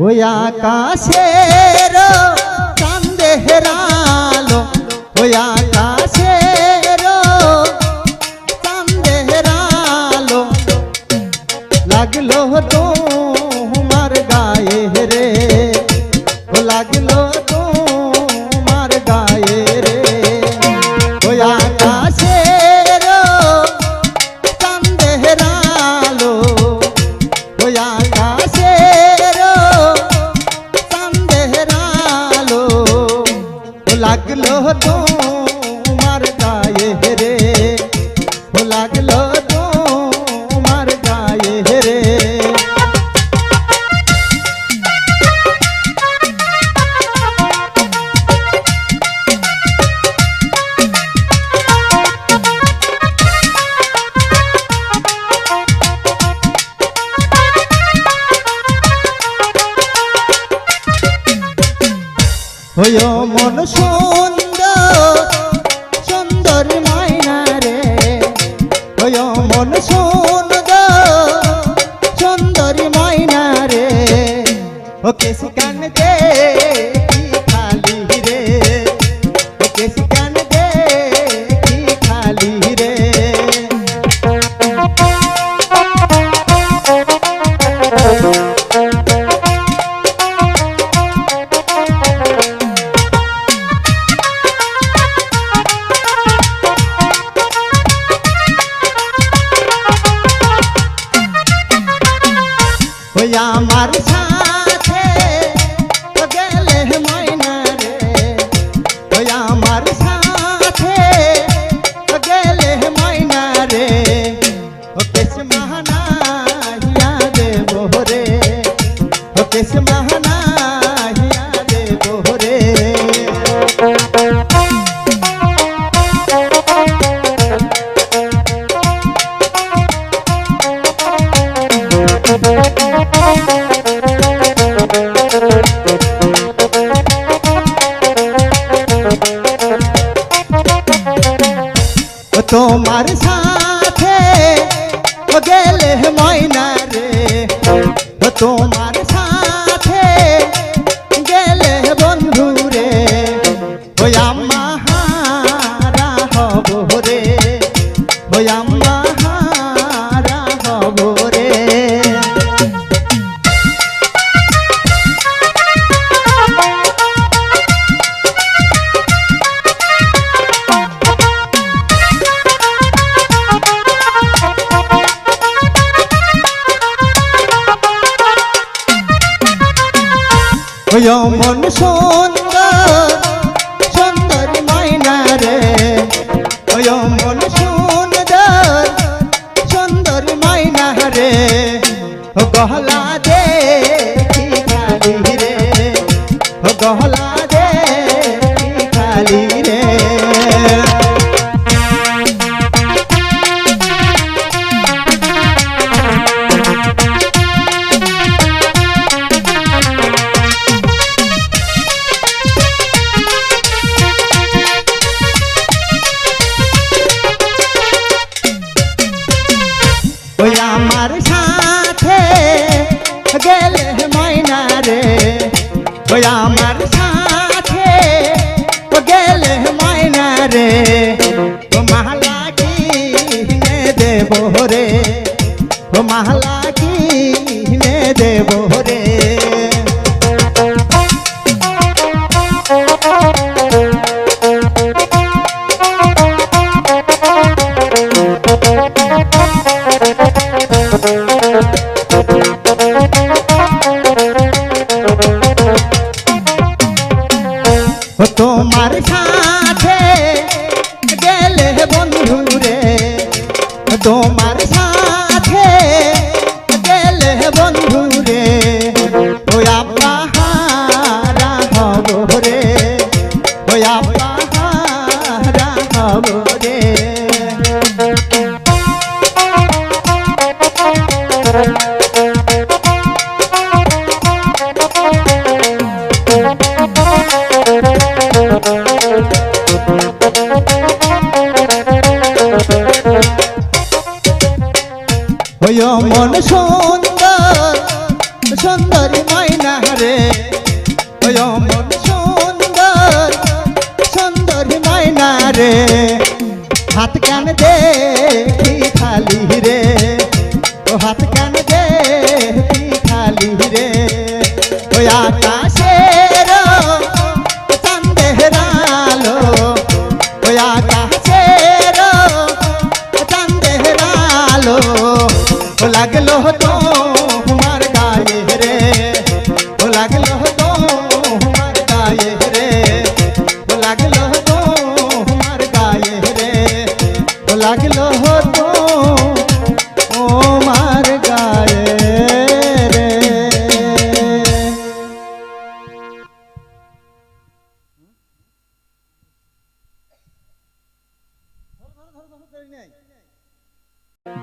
ওই আকাশের চান্দের আলো ওই লাগলো মন সুন্দর, সুন্দরী মাইনা রে। মন সুন্দর, সুন্দরী মাইনা রে। হাত কান দে খালি রে? ও হাত কান দে খালি রে? ওই আকাশের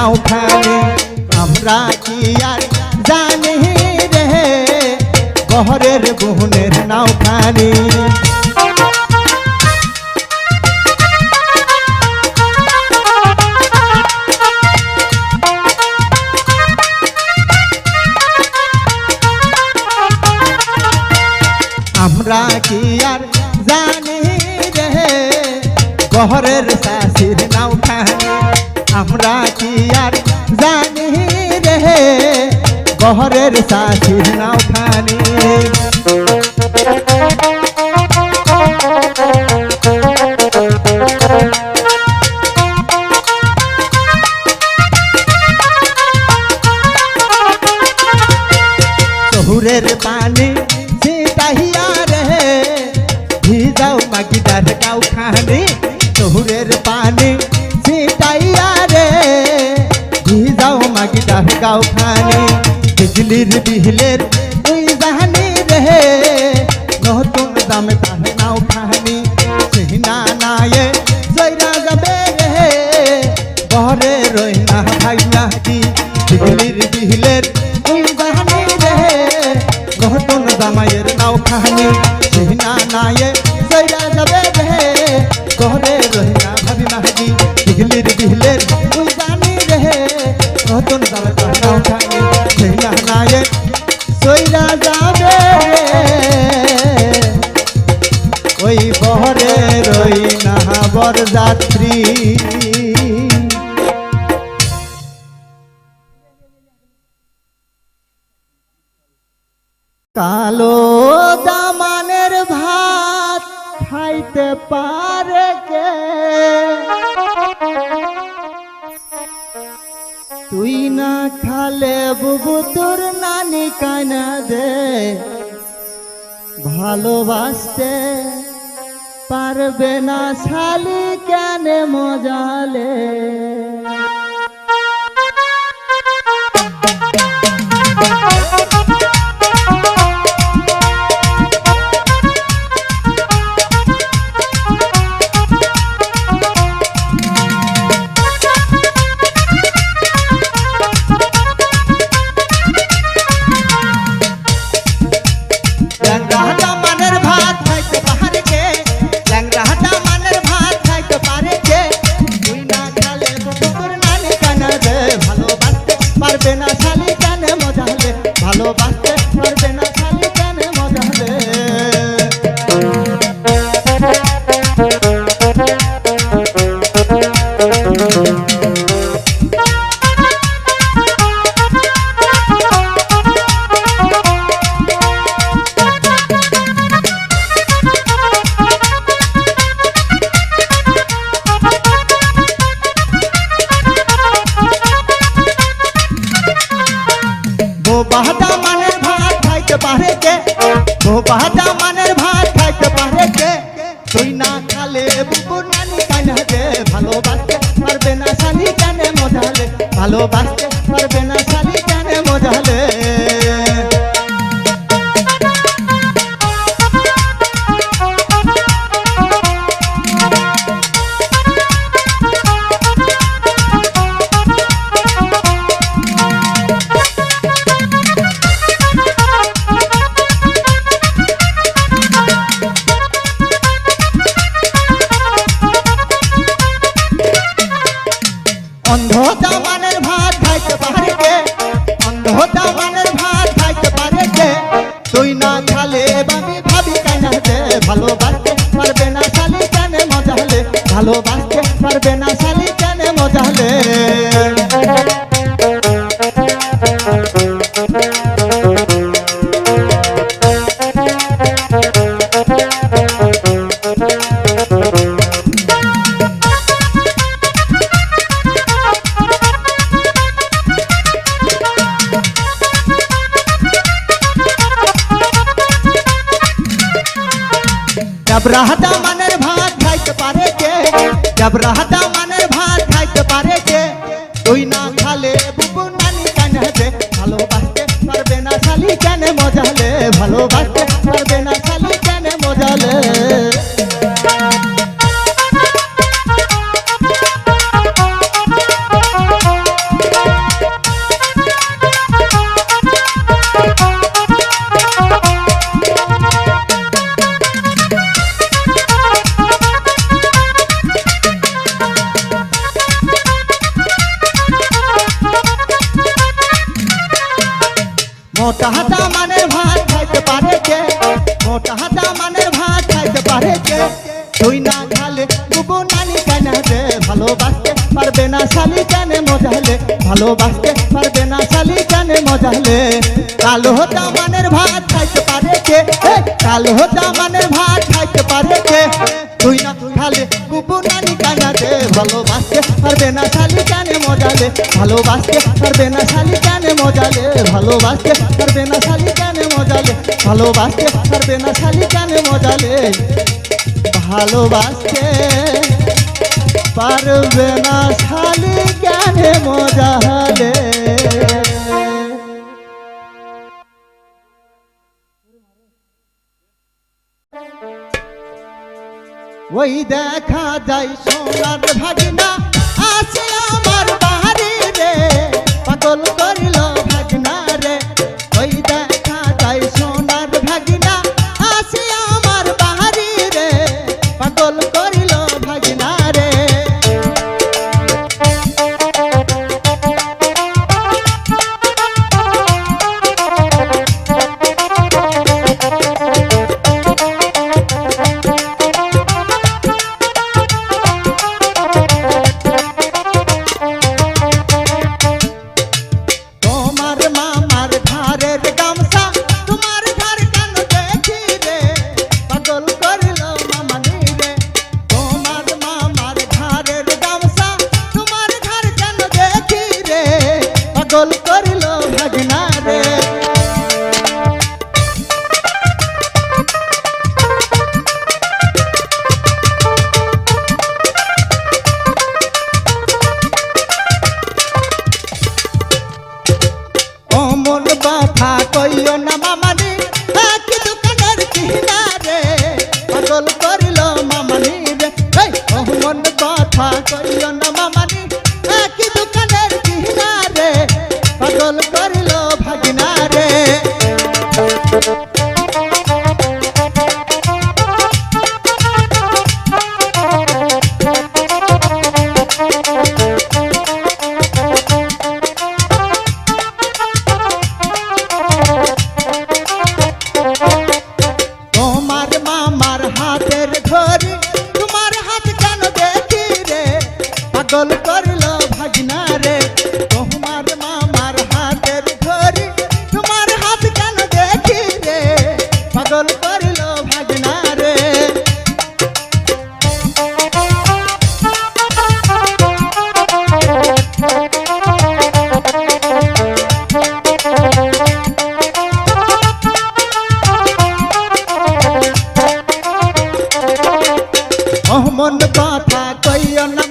নাও খানি আমরা কি আর জানি রে বহরের বোনের নাও খানি আমরা কি আর জানি রে বহরের শাশির বহরের শাশির নাও খানি বিজলির বিহলের ওই জাহানি রে। নতুন দামে তাহে নাও খানি সেই না নায়ে জয়রা যাবে রে। বহরে রই না ভাই নাহি বিজলির বিহলের ওই জাহানি রে। নতুন দামায়ের নাও খানি সেই না নায়ে জয়রা যাবে রে। ভালোবাসতে পারবে না শালি কেন মজালে? no ভালোবাসতে পারবে না খালি জানে বোঝালে। অন্ধকার দেবে না কালো জামানের ভাত খাইতে পারে কে? তুই না তুই খালে কুপু নানি কানাতে ভালোবাসতে পারবে না শালি কানে মজালে। ভালোবাসতে পারবে না শালি কানে মজালে, ভালোবাসতে পারবে না শালি কানে মজালে, ভালোবাসতে পারবে না শালি কানে মজালে। ভালোবাসতে পারবে না শালি কানে মজালে। ওই দেখা যায় সোনার ভাগনা। আছে আমার বাড়ি রে পাগল করিল পাগল করল ভাগনা। অহমন কথা কইও না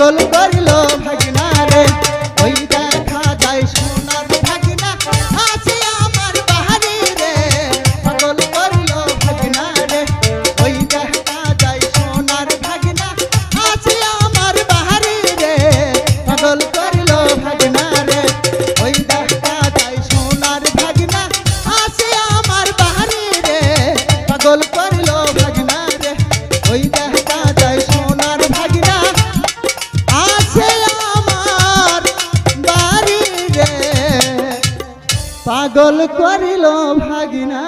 দল করিল পাগল করিল ভাগিনা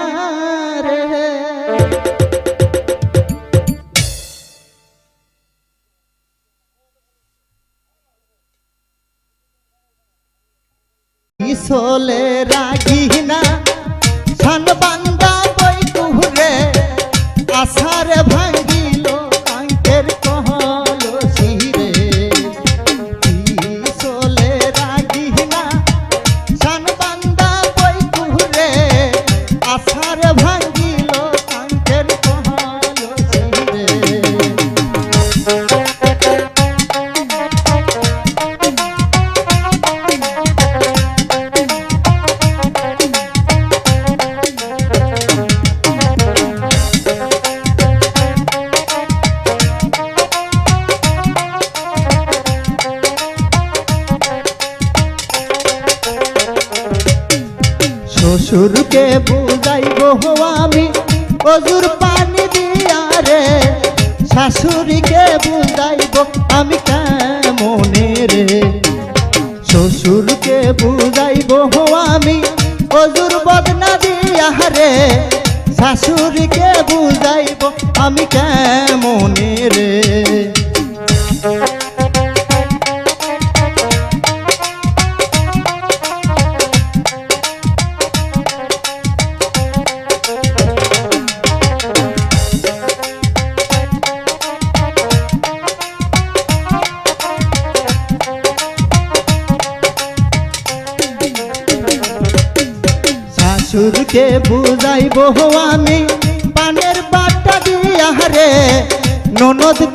রে। চলে রাগিনা সানবান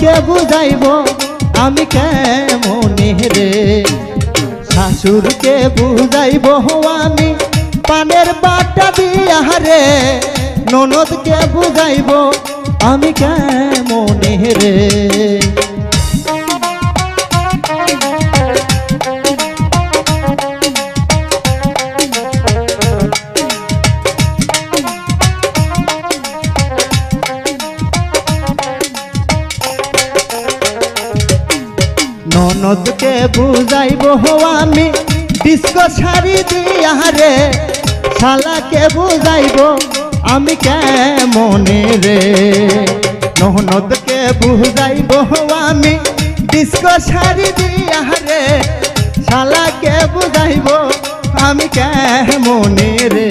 কে বুঝাইব? আমি কেমনে রে? শাশুরকে বুঝাইব আমি? পানের বাটা দিয়া রে। ননদকে বুঝাইব, আমি কেমনে রে? শালাকে বুঝাইব আমি কেমনে রে? নহনদকে বুঝাইব আমি ডিস্কো সারি দিয়া রে, শালাকে বুঝাইব আমি কেমনে রে?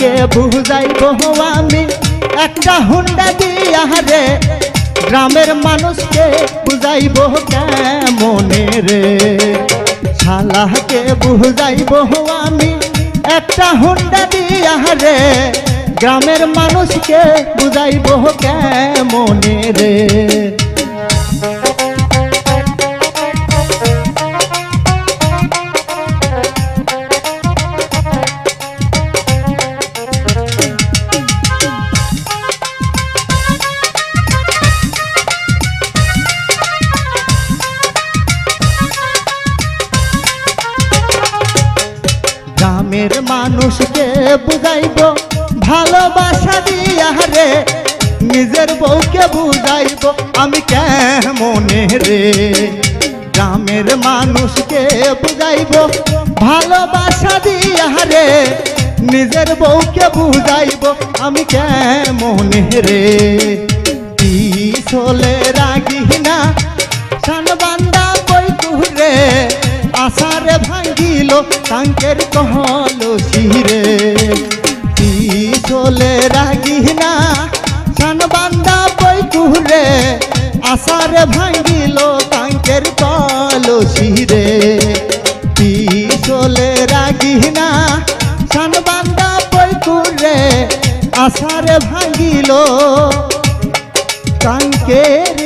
তোমাকে বুঝাইব আমি, একটা হুন্ডা দিয়া রে। গ্রামের মানুষকে বুঝাইব কেমনে রে? শালাকে বুঝাইব আমি, একটা হুন্ডা দিয়া রে। গ্রামের মানুষকে বুঝাইব কেমনে রে? রে। কি চলে রাগি না সানবান্দা বই কুহরে আশারে ভাঙ্গিল তাঙ্কের কহল শিরে। কি চলে রাগি না সানবান্দা বই কুহরে আশারে ভাঙ্গিল তাঙ্কের কল শিরে। কি চলে আশারে ভাঙ্গিল কাঙ্কের